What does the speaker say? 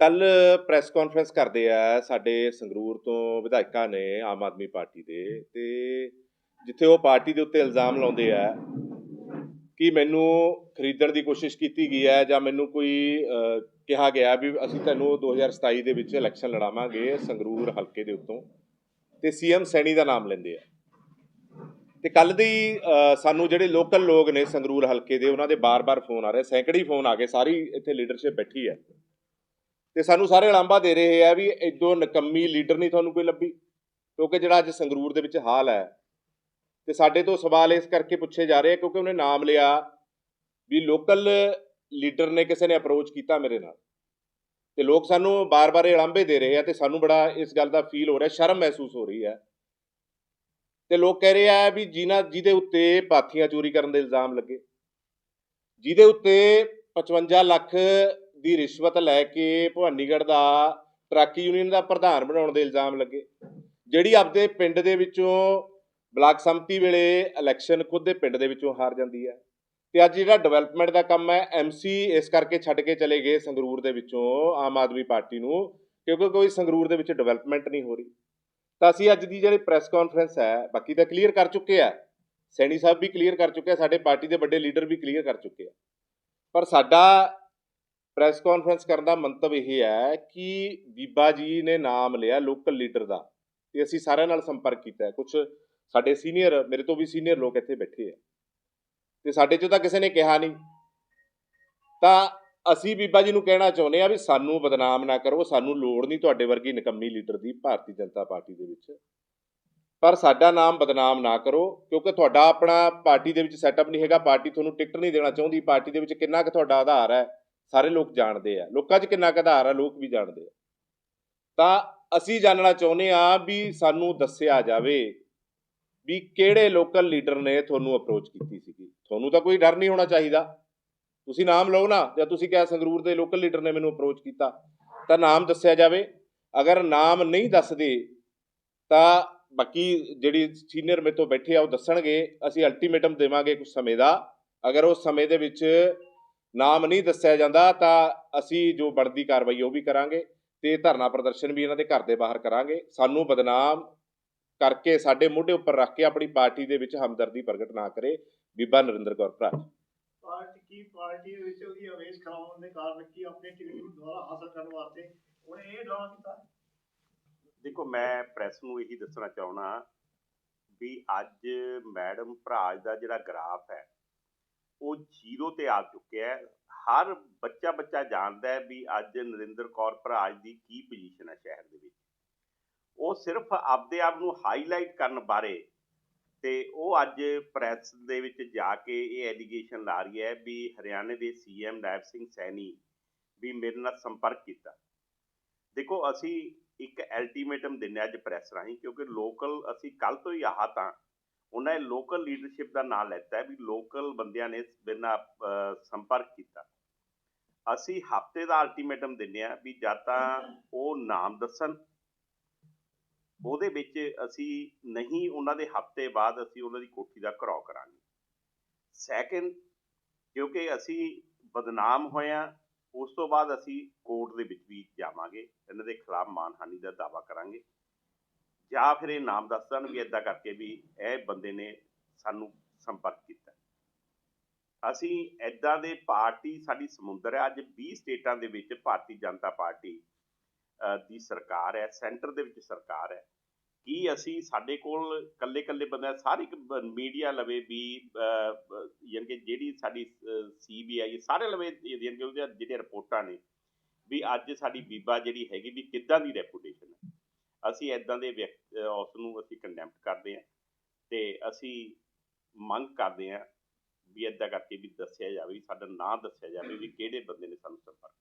ਕੱਲ press conference ਕਰਦੇ ਆ ਸਾਡੇ ਸੰਗਰੂਰ ਤੋਂ ਵਿਧਾਇਕਾਂ ਨੇ ਆਮ ਆਦਮੀ ਪਾਰਟੀ ਦੇ ਤੇ ਜਿੱਥੇ ਉਹ ਪਾਰਟੀ ਦੇ ਉੱਤੇ ਇਲਜ਼ਾਮ ਲਾਉਂਦੇ ਆ ਕਿ ਮੈਨੂੰ ਖਰੀਦਣ ਦੀ ਕੋਸ਼ਿਸ਼ ਕੀਤੀ ਗਈ ਹੈ ਜਾਂ ਮੈਨੂੰ ਕੋਈ ਕਿਹਾ ਗਿਆ ਵੀ ਅਸੀਂ ਤੁਹਾਨੂੰ 2027 ਦੇ ਵਿੱਚ ਇਲੈਕਸ਼ਨ ਲੜਾਵਾਂਗੇ ਸੰਗਰੂਰ ਹਲਕੇ ਦੇ ਉੱਤੋਂ ਤੇ ਸੀਐਮ ਸੈਣੀ ਦਾ ਨਾਮ ਲੈਂਦੇ ਆ। ਤੇ ਕੱਲ ਦੀ ਸਾਨੂੰ ਜਿਹੜੇ ਲੋਕਲ ਲੋਕ ਨੇ ਸੰਗਰੂਰ ਹਲਕੇ ਦੇ, ਉਹਨਾਂ ਦੇ ਬਾਰ-ਬਾਰ ਫੋਨ ਆ ਰਹੇ, ਸੈਂਕੜੀ ਫੋਨ ਆ ਗਏ, ਸਾਰੀ ਇੱਥੇ ਲੀਡਰਸ਼ਿਪ ਬੈਠੀ ਹੈ। ਤੇ ਸਾਨੂੰ ਸਾਰੇ ਲਾਂਬਾ ਦੇ ਰਹੇ ਆ ਵੀ ਇਦੋਂ ਨਕੰਮੀ ਲੀਡਰ ਨਹੀਂ ਤੁਹਾਨੂੰ ਕੋਈ ਲੱਭੀ, ਕਿਉਂਕਿ ਜਿਹੜਾ ਅੱਜ ਸੰਗਰੂਰ ਦੇ ਵਿੱਚ ਹਾਲ ਹੈ, ਤੇ ਸਾਡੇ ਤੋਂ ਸਵਾਲ ਇਸ ਕਰਕੇ ਪੁੱਛੇ ਜਾ ਰਹੇ ਆ ਕਿਉਂਕਿ ਉਹਨੇ ਨਾਮ ਲਿਆ ਵੀ ਲੋਕਲ ਲੀਡਰ ਨੇ ਕਿਸੇ ਨੇ ਅਪਰੋਚ ਕੀਤਾ ਮੇਰੇ ਨਾਲ। ਤੇ ਲੋਕ ਸਾਨੂੰ ਬਾਰ-ਬਾਰ ਇਹ ਲਾਂਬੇ ਦੇ ਰਹੇ ਆ ਤੇ ਸਾਨੂੰ ਬੜਾ ਇਸ ਗੱਲ ਦਾ ਫੀਲ ਹੋ ਰਿਹਾ, ਸ਼ਰਮ ਮਹਿਸੂਸ ਹੋ ਰਹੀ ਹੈ। ਤੇ ਲੋਕ ਕਹਿ ਰਹੇ ਆ ਵੀ ਜਿਨ੍ਹਾਂ, ਜਿਹਦੇ ਉੱਤੇ ਪਾਥੀਆਂ ਚੋਰੀ ਕਰਨ ਦੇ ਇਲਜ਼ਾਮ ਲੱਗੇ, ਜਿਹਦੇ ਉੱਤੇ 55 ਲੱਖ ਦੀ ਰਿਸ਼ਵਤ ਲੈ ਕੇ ਭਵਾਨੀਗੜ੍ਹ ਦਾ ਟਰੱਕ ਯੂਨੀਅਨ ਦਾ ਪ੍ਰਧਾਨ ਬਣਾਉਣ ਦੇ ਇਲਜ਼ਾਮ ਲੱਗੇ। ਜਿਹੜੀ ਆਪਦੇ ਪਿੰਡ ਦੇ ਵਿੱਚੋਂ ਬਲਾਕ ਸੰਮਤੀ ਵੇਲੇ ਇਲੈਕਸ਼ਨ ਖੁਦ ਦੇ ਪਿੰਡ ਦੇ ਵਿੱਚੋਂ ਹਾਰ ਜਾਂਦੀ ਹੈ। ਤੇ ਅੱਜ ਜਿਹੜਾ ਡਿਵੈਲਪਮੈਂਟ ਦਾ ਕੰਮ ਹੈ ਐਮਸੀ ਇਸ ਕਰਕੇ ਛੱਡ ਕੇ ਚਲੇ ਗਏ ਸੰਗਰੂਰ ਦੇ ਵਿੱਚੋਂ ਆਮ ਆਦਮੀ ਪਾਰਟੀ ਨੂੰ, ਕਿਉਂਕਿ ਕੋਈ ਸੰਗਰੂਰ ਦੇ ਵਿੱਚ ਡਿਵੈਲਪਮੈਂਟ ਨਹੀਂ ਹੋ ਰਹੀ। ਤਾਂ ਅਸੀਂ ਅੱਜ ਦੀ ਜਿਹੜੀ ਪ੍ਰੈਸ ਕਾਨਫਰੰਸ ਹੈ, ਬਾਕੀ ਤਾਂ ਕਲੀਅਰ ਕਰ ਚੁੱਕੇ ਆ। ਸੈਣੀ ਸਾਹਿਬ ਵੀ ਕਲੀਅਰ ਕਰ ਚੁੱਕੇ ਆ, ਸਾਡੇ ਪਾਰਟੀ ਦੇ ਵੱਡੇ ਲੀਡਰ ਵੀ ਕਲੀਅਰ ਕਰ ਚੁੱਕੇ ਆ। ਪਰ ਸਾਡਾ ਪ੍ਰੈਸ ਕਾਨਫਰੰਸ ਕਰਨ ਦਾ ਮੰਤਵ ਇਹ ਹੈ ਕਿ ਬੀਬਾ ਜੀ ਨੇ ਨਾਮ ਲਿਆ ਲੋਕਲ ਲੀਡਰ ਦਾ ਤੇ ਅਸੀਂ ਸਾਰਿਆਂ ਨਾਲ ਸੰਪਰਕ ਕੀਤਾ ਕੁਝ ਸਾਡੇ ਸੀਨੀਅਰ, ਮੇਰੇ ਤੋਂ ਵੀ ਸੀਨੀਅਰ ਲੋਕ ਇੱਥੇ ਬੈਠੇ ਆ ਤੇ ਸਾਡੇ ਚੋਂ ਤਾਂ ਕਿਸੇ ਨੇ ਕਿਹਾ ਨਹੀਂ। ਤਾਂ ਅਸੀਂ ਬੀਬਾ ਜੀ ਨੂੰ ਕਹਿਣਾ ਚਾਹੁੰਦੇ ਆ ਵੀ ਸਾਨੂੰ ਬਦਨਾਮ ਨਾ ਕਰੋ, ਸਾਨੂੰ ਲੋੜ ਨਹੀਂ ਤੁਹਾਡੇ ਵਰਗੀ ਨਿਕੰਮੀ ਲੀਡਰ ਦੀ ਭਾਰਤੀ ਜਨਤਾ ਪਾਰਟੀ ਦੇ ਵਿੱਚ। ਪਰ ਸਾਡਾ ਨਾਮ ਬਦਨਾਮ ਨਾ ਕਰੋ, ਕਿਉਂਕਿ ਤੁਹਾਡਾ ਆਪਣਾ ਪਾਰਟੀ ਦੇ ਵਿੱਚ ਸੈਟਅਪ ਨਹੀਂ ਹੈਗਾ, ਪਾਰਟੀ ਤੁਹਾਨੂੰ ਟਿਕਟ ਨਹੀਂ ਦੇਣਾ ਚਾਹੁੰਦੀ, ਪਾਰਟੀ ਦੇ ਵਿੱਚ ਕਿੰਨਾ ਕੁ ਤੁਹਾਡਾ ਆਧਾਰ ਹੈ। ਸਾਰੇ ਲੋਕ ਜਾਣਦੇ ਆ। ਲੋਕਾਂ 'ਚ ਕਿੰਨਾ ਕੁ ਆਧਾਰ ਹੈ ਲੋਕ ਵੀ ਜਾਣਦੇ ਆ। ਤਾਂ ਅਸੀਂ ਜਾਣਨਾ ਚਾਹੁੰਦੇ ਆ ਵੀ ਸਾਨੂੰ ਦੱਸਿਆ ਜਾਵੇ ਵੀ ਕਿਹੜੇ ਲੋਕਲ ਲੀਡਰ ਨੇ ਤੁਹਾਨੂੰ ਅਪਰੋਚ ਕੀਤੀ ਸੀਗੀ। ਤੁਹਾਨੂੰ ਤਾਂ ਕੋਈ ਡਰ ਨਹੀਂ ਹੋਣਾ ਚਾਹੀਦਾ। ਤੁਸੀਂ ਨਾਮ ਲਓ ਨਾ, ਜਾਂ ਤੁਸੀਂ ਕਿਹਾ ਸੰਗਰੂਰ ਦੇ ਲੋਕਲ ਲੀਡਰ ਨੇ ਮੈਨੂੰ ਅਪਰੋਚ ਕੀਤਾ, ਤਾਂ ਨਾਮ ਦੱਸਿਆ ਜਾਵੇ। ਅਗਰ ਨਾਮ ਨਹੀਂ ਦੱਸਦੇ, ਤਾਂ ਬਾਕੀ ਜਿਹੜੀ ਸੀਨੀਅਰ ਮੇਰੇ ਤੋਂ ਬੈਠੇ ਆ ਉਹ ਦੱਸਣਗੇ। ਅਸੀਂ ਅਲਟੀਮੇਟਮ ਦੇਵਾਂਗੇ ਕੁਝ ਸਮੇਂ ਦਾ। ਅਗਰ ਉਹ ਸਮੇਂ ਦੇ ਵਿੱਚ ਨਾਮ ਨਹੀਂ ਦੱਸਿਆ ਜਾਂਦਾ ਤਾਂ ਅਸੀਂ ਜੋ ਬਣਦੀ ਕਾਰਵਾਈ ਉਹ ਵੀ ਕਰਾਂਗੇ ਤੇ ਧਰਨਾ ਪ੍ਰਦਰਸ਼ਨ ਵੀ ਇਹਨਾਂ ਦੇ ਘਰ ਦੇ ਬਾਹਰ ਕਰਾਂਗੇ। ਸਾਨੂੰ ਬਦਨਾਮ ਕਰਕੇ ਸਾਡੇ ਮੋਢੇ ਉੱਪਰ ਰੱਖ ਕੇ ਆਪਣੀ ਪਾਰਟੀ ਦੇ ਵਿੱਚ ਹਮਦਰਦੀ ਪ੍ਰਗਟ ਨਾ ਕਰੇ ਬੀਬਾ ਨਰਿੰਦਰ ਕੌਰ ਭਰਾ। ਪਾਰਟੀ ਕੀ ਪਾਰਟੀ ਦੇ ਵਿੱਚ ਉਹਦੀ ਅਵੇਸ਼ ਕਰਾਉਣ ਦੇ ਕਾਰਨ ਕੀ ਆਪਣੇ ਟਿਕਟ ਨੂੰ ਦੁਬਾਰਾ ਹਾਸਲ ਕਰਨ ਵਾਸਤੇ ਉਹਨੇ ਇਹ ਡਰਾਮਾ ਕੀਤਾ? ਦੇਖੋ ਮੈਂ ਪ੍ਰੈਸ ਨੂੰ ਇਹੀ ਦੱਸਣਾ ਚਾਹਣਾ ਵੀ ਅੱਜ ਮੈਡਮ ਭਰਾਜ ਦਾ ਜਿਹੜਾ ਗ੍ਰਾਫ ਹੈ ਉਹ ਜ਼ੀਰੋ ਤੇ ਆ ਚੁੱਕਿਆ ਹੈ। ਹਰ ਬੱਚਾ ਬੱਚਾ ਜਾਣਦਾ ਹੈ ਵੀ ਅੱਜ ਨਰਿੰਦਰ ਕੌਰ ਭਰਾਜ ਦੀ ਕੀ ਪੋਜੀਸ਼ਨ ਹੈ ਸ਼ਹਿਰ ਦੇ ਵਿੱਚ। ਉਹ ਸਿਰਫ ਆਪਦੇ ਆਪ ਨੂੰ ਹਾਈਲਾਈਟ ਕਰਨ ਬਾਰੇ ਤੇ ਉਹ ਅੱਜ ਪ੍ਰੈਸ ਦੇ ਵਿੱਚ ਜਾ ਕੇ ਇਹ ਐਲੀਗੇਸ਼ਨ ਲਾ ਰਹੀ ਹੈ ਵੀ ਹਰਿਆਣੇ ਦੇ ਸੀਐਮ ਨਾਇਬ ਸਿੰਘ ਸੈਣੀ ਵੀ ਮੇਰੇ ਨਾਲ ਸੰਪਰਕ ਕੀਤਾ। ਦੇਖੋ, ਅਸੀਂ ਇੱਕ ਅਲਟੀਮੇਟਮ ਦਿੰਨੇ ਅੱਜ ਪ੍ਰੈਸ ਰਾਹੀਂ ਕਿਉਂਕਿ ਲੋਕਲ ਅਸੀਂ ਕੱਲ ਤੋਂ ਹੀ ਆਹਾ ਤਾਂ ਉਹਨਾਂ ਨੇ ਲੋਕਲ ਲੀਡਰਸ਼ਿਪ ਦਾ ਨਾਮ ਲੈਤਾ ਵੀ ਲੋਕਲ ਬੰਦਿਆਂ ਨੇ ਮੇਰੇ ਨਾਲ ਸੰਪਰਕ ਕੀਤਾ। ਅਸੀਂ ਹਫ਼ਤੇ ਦਾ ਅਲਟੀਮੇਟਮ ਦਿੰਨੇ ਆ ਵੀ ਜਾਂ ਤਾਂ ਉਹ ਨਾਮ ਦੱਸਣ। ਉਹਦੇ ਵਿੱਚ ਅਸੀਂ ਨਹੀਂ, ਉਹਨਾਂ ਦੇ ਹਫ਼ਤੇ ਬਾਅਦ ਅਸੀਂ ਉਹਨਾਂ ਦੀ ਕੋਠੀ ਦਾ ਘਰਾਓ ਕਰਾਂਗੇ। ਸੈਕਿੰਡ ਕਿਉਂਕਿ ਅਸੀਂ ਬਦਨਾਮ ਹੋਇਆ ਉਸ ਤੋਂ ਬਾਅਦ ਅਸੀਂ ਕੋਰਟ ਦੇ ਵਿੱਚ ਵੀ ਜਾਵਾਂਗੇ। ਇਹਨਾਂ ਦੇ ਖਿਲਾਫ ਮਾਨਹਾਨੀ ਦਾ ਦਾਵਾ ਕਰਾਂਗੇ। ਜਾਂ ਫਿਰ ਇਹ ਨਾਮ ਦੱਸ ਦੇਣ ਵੀ ਇਦਾਂ ਕਰਕੇ ਵੀ ਇਹ ਬੰਦੇ ਨੇ ਸਾਨੂੰ ਸੰਪਰਕ ਕੀਤਾ। ਅਸੀਂ ਇਦਾਂ ਦੇ ਪਾਰਟੀ ਸਾਡੀ ਸਮੁੰਦਰ ਹੈ ਅੱਜ 20 ਸਟੇਟਾਂ ਦੇ ਵਿੱਚ ਭਾਰਤੀ ਜਨਤਾ ਪਾਰਟੀ ਦੀ ਸਰਕਾਰ ਹੈ ਸੈਂਟਰ ਦੇ ਵਿੱਚ ਸਰਕਾਰ ਹੈ। ਕੀ ਅਸੀਂ ਸਾਡੇ ਕੋਲ ਕੱਲੇ ਕੱਲੇ ਬੰਦਾ ਸਾਰੇ ਮੀਡੀਆ ਲਵੇ ਵੀ ਅਹ, ਯਾਨੀ ਕਿ ਜਿਹੜੀ ਸਾਡੀ ਸੀਬੀਆਈ ਸਾਰੇ ਲਵੇ ਯਾਨੀ ਕਿ ਉਹਦੀਆਂ ਜਿਹੜੀਆਂ ਰਿਪੋਰਟਾਂ ਨੇ ਵੀ ਅੱਜ ਸਾਡੀ ਬੀਬਾ ਜਿਹੜੀ ਹੈਗੀ ਵੀ ਕਿੱਦਾਂ ਦੀ ਰੈਪੂਟੇਸ਼ਨ ਹੈ? ਅਸੀਂ ਇਦਾਂ ਦੇ ਵਿਅਕਤੀ ਉਸ ਨੂੰ ਅਸੀਂ ਕੰਡੈਮਟ ਕਰਦੇ ਹਾਂ ਤੇ ਅਸੀਂ ਮੰਗ ਕਰਦੇ ਹਾਂ ਵੀ ਇਦਾਂ ਕਰਕੇ ਵੀ ਦੱਸਿਆ ਜਾਵੇ ਸਾਡਾ ਨਾਂ ਦੱਸਿਆ ਜਾਵੇ ਵੀ ਕਿਹੜੇ ਬੰਦੇ ਨੇ ਸਾਨੂੰ ਸੰਪਰਕ